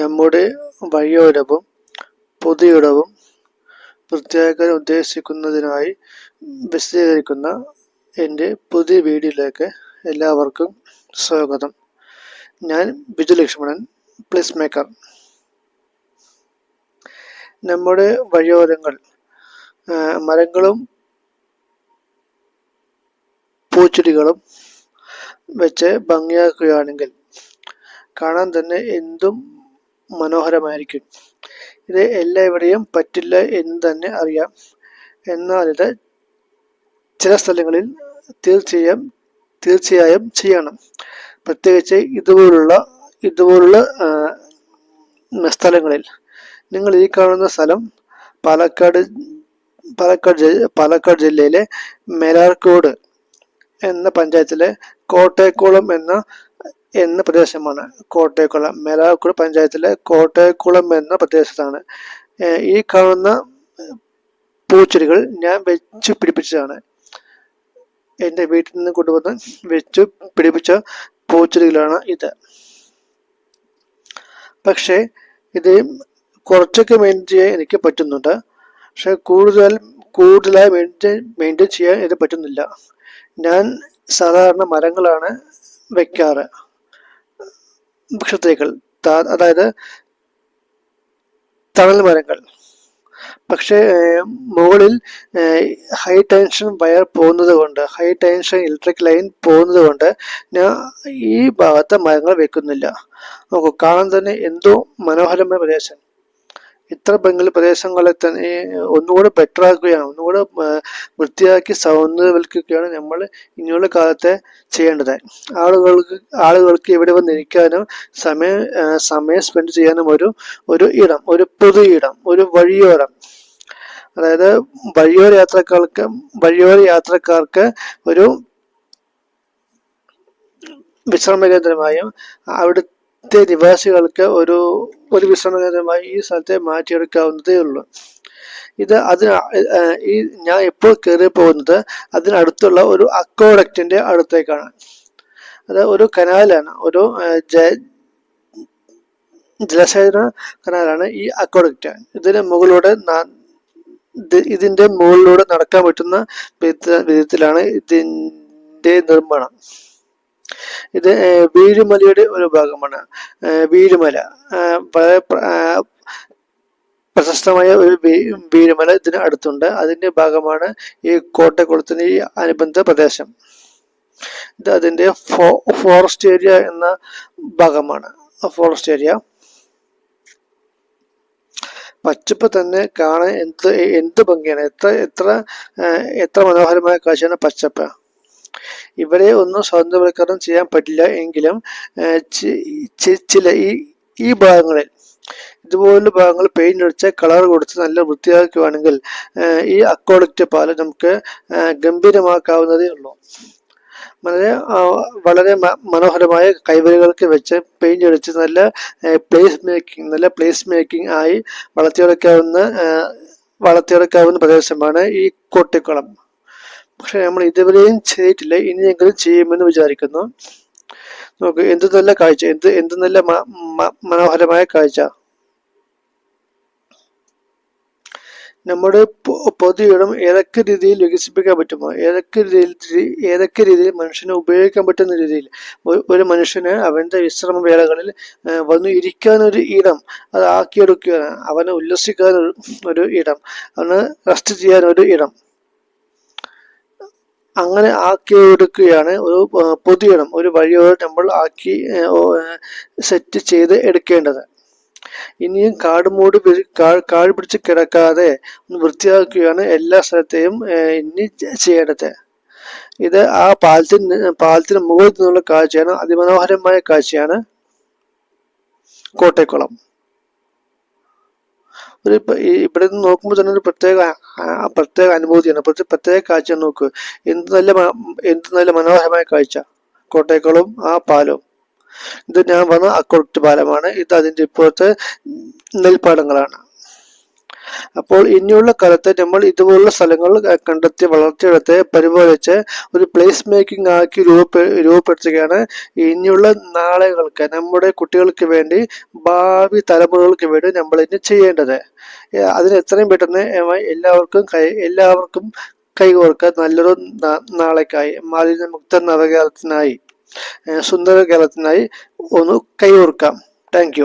നമ്മുടെ വഴിയോരവും പൊതുയിടവും വൃത്തിയാക്കാൻ ഉദ്ദേശിക്കുന്നതിനായി വിശദീകരിക്കുന്ന എന്റെ പുതിയ വീഡിയോയിലേക്ക് എല്ലാവർക്കും സ്വാഗതം. ഞാൻ ബിജു ലക്ഷ്മണൻ പ്ലസ് മേക്കർ നമ്മുടെ വഴിയോരങ്ങൾ മരങ്ങളും പൂച്ചെടികളും വെച്ച് ഭംഗിയാക്കുകയാണെങ്കിൽ കാണാൻ തന്നെ എന്തും മനോഹരമായിരിക്കും. ഇത് എല്ലാവരുടെയും പറ്റില്ല എന്ന് തന്നെ അറിയാം. എന്നാൽ ഇത് ചില സ്ഥലങ്ങളിൽ തീർച്ചയായും തീർച്ചയായും ചെയ്യണം. പ്രത്യേകിച്ച് ഇതുപോലുള്ള ഇതുപോലുള്ള സ്ഥലങ്ങളിൽ. നിങ്ങൾ ഈ കാണുന്ന സ്ഥലം പാലക്കാട് പാലക്കാട് പാലക്കാട് ജില്ലയിലെ മേലാർക്കോട് എന്ന പഞ്ചായത്തിലെ കോട്ടയക്കുളം എന്ന എന്ന പ്രദേശമാണ്. കോട്ടയക്കുളം. മേലാക്കുളം പഞ്ചായത്തിലെ കോട്ടയക്കുളം എന്ന പ്രദേശത്താണ്. ഈ കാണുന്ന പൂച്ചെടികൾ ഞാൻ വെച്ച് പിടിപ്പിച്ചതാണ്. എന്റെ വീട്ടിൽ നിന്ന് കൊണ്ടുവന്ന് വെച്ച് പിടിപ്പിച്ച പൂച്ചെടികളാണ് ഇത്. പക്ഷേ ഇത് കുറച്ചൊക്കെ മെയിന്റെയിൻ ചെയ്യാൻ എനിക്ക് പറ്റുന്നുണ്ട്. പക്ഷെ കൂടുതൽ കൂടുതലായി മെയിന്റെയിൻ മെയിന്റെയിൻ ചെയ്യാൻ ഇത് പറ്റുന്നില്ല. ഞാൻ സാധാരണ മരങ്ങളാണ് വെക്കാറ്. വൃക്ഷത്തൈകൾ അതായത് തണൽ മരങ്ങൾ. പക്ഷേ മുകളിൽ ഹൈ ടെൻഷൻ വയർ പോകുന്നത് കൊണ്ട് ഹൈ ടെൻഷൻ ഇലക്ട്രിക് ലൈൻ പോകുന്നത് കൊണ്ട് ഞാൻ ഈ ഭാഗത്തെ മരങ്ങൾ വെക്കുന്നില്ല. നോക്കൂ കാണാൻ തന്നെ എന്തോ മനോഹരമായ പ്രദേശം. ഇത്ര ബംഗാൾ പ്രദേശങ്ങളെ തന്നെ ഒന്നുകൂടെ ബെറ്റർ ആക്കുകയാണ്. ഒന്നുകൂടെ വൃത്തിയാക്കി സൗന്ദര്യവൽക്കുകയാണ് നമ്മൾ ഇനിയുള്ള കാലത്തെ ചെയ്യേണ്ടത്. ആളുകൾക്ക് ആളുകൾക്ക് ഇവിടെ വന്നിരിക്കാനും സമയം സമയം സ്പെൻഡ് ചെയ്യാനും ഒരു ഒരു ഇടം ഒരു പൊതു ഇടം ഒരു വഴിയോരം. അതായത് വഴിയോര യാത്രക്കാർക്ക് വഴിയോര യാത്രക്കാർക്ക് ഒരു വിശ്രമ കേന്ദ്രമായും അവിടുത്തെ നിവാസികൾക്ക് ഒരു ഒരു വിശ്രമകരമായി ഈ സ്ഥലത്തെ മാറ്റിയെടുക്കാവുന്നതേ ഉള്ളൂ. ഇത് അതിന് ഈ ഞാൻ ഇപ്പോൾ കയറി പോകുന്നത് അതിനടുത്തുള്ള ഒരു അക്കോഡക്റ്റിന്റെ അടുത്തേക്കാണ്. അത് ഒരു കനാലാണ് ഒരു ജലസേചന കനാലാണ് ഈ അക്കോഡക്റ്റ്. ഇതിന് മുകളിലൂടെ ഇതിന്റെ മുകളിലൂടെ നടക്കാൻ പറ്റുന്ന വിധ- വിധത്തിലാണ് ഇതിന്റെ നിർമ്മാണം. ഇത് വീഴുമലയുടെ ഒരു ഭാഗമാണ്. വീഴുമല. പ്രശസ്തമായ ഒരു വീരുമല ഇതിന് അടുത്തുണ്ട്. അതിന്റെ ഭാഗമാണ് ഈ കോട്ടക്കുളത്തിന് ഈ അനുബന്ധ പ്രദേശം. ഇത് അതിന്റെ ഫോറസ്റ്റ് ഏരിയ എന്ന ഭാഗമാണ്. Forest area. പച്ചപ്പ് തന്നെ കാണാൻ എന്ത് എന്ത് ഭംഗിയാണ്. എത്ര എത്ര എത്ര മനോഹരമായ കാഴ്ചയാണ് പച്ചപ്പ്. ഇവിടെ ഒന്നും സ്വതന്ത്രവൽക്കരണം ചെയ്യാൻ പറ്റില്ല എങ്കിലും ചില ഈ ഭാഗങ്ങളിൽ ഇതുപോലുള്ള ഭാഗങ്ങൾ പെയിന്റ് അടിച്ച് കളർ കൊടുത്ത് നല്ല വൃത്തിയാക്കുകയാണെങ്കിൽ ഈ അക്കോളക്റ്റ് പാലം നമുക്ക് ഗംഭീരമാക്കാവുന്നതേ ഉള്ളൂ. വളരെ വളരെ മനോഹരമായ കൈവരികൾക്ക് വെച്ച് പെയിന്റ് അടിച്ച് നല്ല പ്ലേസ് മേക്കിംഗ് നല്ല പ്ലേസ് മേക്കിംഗ് ആയി വളർത്തിയെടുക്കാവുന്ന വളർത്തിയെടുക്കാവുന്ന പ്രദേശമാണ് ഈ കോട്ടിക്കുളം. പക്ഷെ നമ്മൾ ഇതുവരെയും ചെയ്തിട്ടില്ല. ഇനിയെങ്കിലും ചെയ്യുമെന്ന് വിചാരിക്കുന്നു. നോക്ക് എന്ത് നല്ല കാഴ്ച എന്ത് എന്ത് നല്ല മനോഹരമായ കാഴ്ച. നമ്മുടെ പൊതുയിടം ഏതൊക്കെ രീതിയിൽ വികസിപ്പിക്കാൻ പറ്റുമോ? ഏതൊക്കെ രീതിയിൽ ഏതൊക്കെ രീതിയിൽ മനുഷ്യനെ ഉപയോഗിക്കാൻ പറ്റുന്ന രീതിയിൽ ഒരു മനുഷ്യന് അവന്റെ വിശ്രമ വേളകളിൽ വന്നു ഇരിക്കാനൊരു ഇടം അത് ആക്കിയെടുക്കുക അവനെ ഉല്ലസിക്കാൻ ഒരു ഇടം. അവന് റെസ്റ്റ് ചെയ്യാൻ ഒരു ഇടം. അങ്ങനെ ആക്കിയെടുക്കുകയാണ്. ഒരു ആ, പൊതു ഇടം ഒരു വഴിയോട് ടെമ്പിൾ ആക്കി സെറ്റ് ചെയ്ത് എടുക്കേണ്ടത്. ഇനിയും കാട് മൂടി കാട് പിടിച്ച് കിടക്കാതെ ഒന്ന് വൃത്തിയാക്കുകയാണ് എല്ലാ സ്ഥലത്തെയും ഇനി ചെയ്യേണ്ടത്. ഇത് ആ പാലത്തിന് പാലത്തിന് മുകളിൽ നിന്നുള്ള കാഴ്ചയാണ്. അതിമനോഹരമായ കാഴ്ചയാണ് കോട്ടയക്കുളം. ഒരു ഇവിടെ നിന്ന് നോക്കുമ്പോൾ തന്നെ ഒരു പ്രത്യേക പ്രത്യേക അനുഭൂതിയാണ്. പ്രത്യേക കാഴ്ച നോക്ക്. എന്ത് നല്ല എന്ത് നല്ല മനോഹരമായ കാഴ്ച. കോട്ടയക്കുളവും ആ പാലവും. ഇത് ഞാൻ പറഞ്ഞ അക്കോട്ട് പാലമാണ്. ഇത് അതിന്റെ ഇപ്പോഴത്തെ നെൽപ്പാടങ്ങളാണ്. അപ്പോൾ ഇനിയുള്ള കാലത്ത് നമ്മൾ ഇതുപോലുള്ള സ്ഥലങ്ങൾ കണ്ടെത്തി വളർത്തിയെടുത്ത് പരിപാലിച്ച് ഒരു പ്ലേസ് മേക്കിംഗ് ആക്കി രൂപ രൂപപ്പെടുത്തുകയാണ് ഇനിയുള്ള നാളുകൾക്ക് നമ്മുടെ കുട്ടികൾക്ക് വേണ്ടി ഭാവി തലമുറകൾക്ക് വേണ്ടി നമ്മൾ ഇനി ചെയ്യേണ്ടത്. അതിന് എത്രയും പെട്ടെന്ന് എല്ലാവർക്കും കൈ എല്ലാവർക്കും കൈകോർക്കാൻ നല്ലൊരു നാളേക്കായി മാലിന്യമുക്ത നവകേരളത്തിനായി സുന്ദര കേരളത്തിനായി ഒന്ന് കൈകോർക്കാം. താങ്ക്